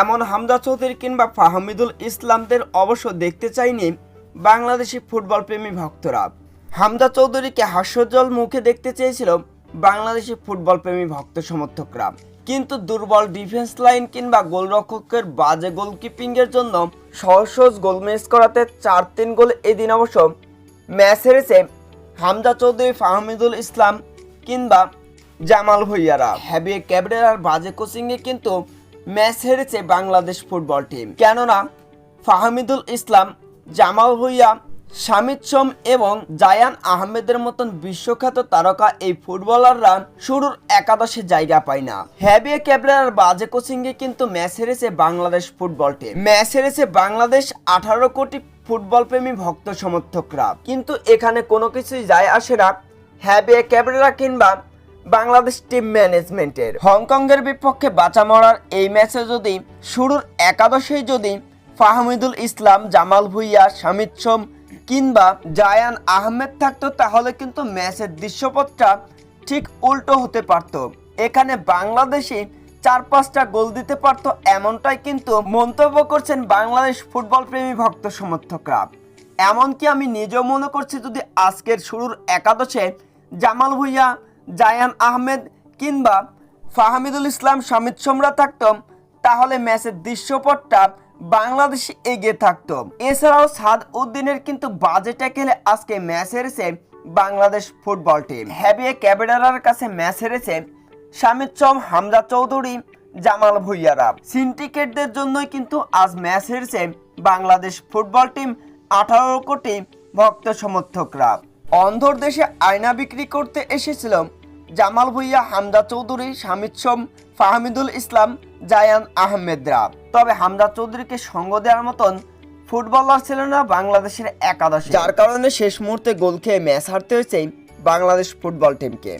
এমন হামজা চৌধুরী কিংবা ফাহমিদুল ইসলামদের অবশ্য দেখতে চাইনি বাংলাদেশি ফুটবল প্রেমী ভক্তরা। হামজা চৌধুরীকে হাস্যজ্জ্বল মুখে দেখতে চেয়েছিল বাংলাদেশি ফুটবল প্রেমী ভক্ত সমর্থকরা। কিন্তু দুর্বল ডিফেন্স লাইন কিংবা গোলরক্ষকের বাজে গোলকিপিংয়ের জন্য সহজ সহজ গোল মিস করাতে চার তিন গোল এদিন অবশ্য ম্যাচ হেরেছে হামজা চৌধুরী, ফাহমিদুল ইসলাম কিংবা জামাল ভুইয়ারা। হ্যাবি ক্যাবরেরার বাজে কোচিংয়ে কিন্তু ম্যাচ হেরেছে বাংলাদেশ ফুটবল টিম। কেননা, ফাহমিদুল ইসলাম, জামাল ভুইয়া, শামিদ সোম এবং জায়ান আহমেদের মতন বিশ্বখ্যাত তারকা এই ফুটবলাররা শুরুর একাদশে জায়গা পায় না। হ্যাবিয়ে ক্যাবরেরার বাজে কোচিংয়ে কিন্তু ম্যাচ হেরেছে বাংলাদেশ ফুটবল টিম। ম্যাচ হেরেছে বাংলাদেশ আঠারো কোটি ফুটবল প্রেমী ভক্ত সমর্থকরা। কিন্তু এখানে কোনো কিছুই যায় আসে না। হ্যাবিয়ে ক্যাবরেরা কিংবা বাংলাদেশ টিম ম্যানেজমেন্টের। হংকংয়ের বিপক্ষে বাঁচা মরার এই ম্যাচে যদি, শুরুর একাদশেই যদি ফাহমিদুল ইসলাম, জামাল ভুইয়া, শামিদ সোম কিংবা জায়ান আহমেদ থাকতো, তাহলে কিন্তু ম্যাচের দৃশ্যপটটা ঠিক উল্টো হতে পারত। এখানে বাংলাদেশি চার পাঁচটা গোল দিতে পারতো, এমনটাই কিন্তু মন্তব্য করছেন বাংলাদেশ ফুটবল প্রেমী ভক্ত সমর্থকরা। এমনকি আমি নিজেও মনে করছি, যদি আজকের শুরুর একাদশে জামাল ভুইয়া জায়ান আহমেদ কিংবা ফাহামিদুল ইসলাম শামিদ সোমরা থাকতো, তাহলে ম্যাচের দৃশ্যপটটা বাংলাদেশ এগিয়ে থাকত। এছাড়াও সাদ উদ্দিনের কিন্তু বাজেটে খেলে আজকে ম্যাচ হেরেছে বাংলাদেশ ফুটবল টিম। হ্যাবিয়ে ক্যাবেডারার কাছে ম্যাচ হেরেছে শামিদ চম, হামজা চৌধুরী, জামাল ভুইয়ারা। সিন্ডিকেটদের জন্যই কিন্তু আজ ম্যাচ হেরেছে বাংলাদেশ ফুটবল টিম আঠারো কোটি ভক্ত সমর্থকরা। অন্ধর দেশে আয়না বিক্রি করতে এসেছিলাম। জামাল ভুইয়া, হামদা চৌধুরী, শামিদ সোম, ফাহমিদুল ইসলাম, জায়ান আহমেদরা। তবে হামদা চৌধুরীকে সঙ্গ দেওয়ার মতন ফুটবলার ছিল না বাংলাদেশের একাদশ। যার কারণে শেষ মুহূর্তে গোল খেয়ে ম্যাচ হারতে হয়েছে বাংলাদেশ ফুটবল টিমকে।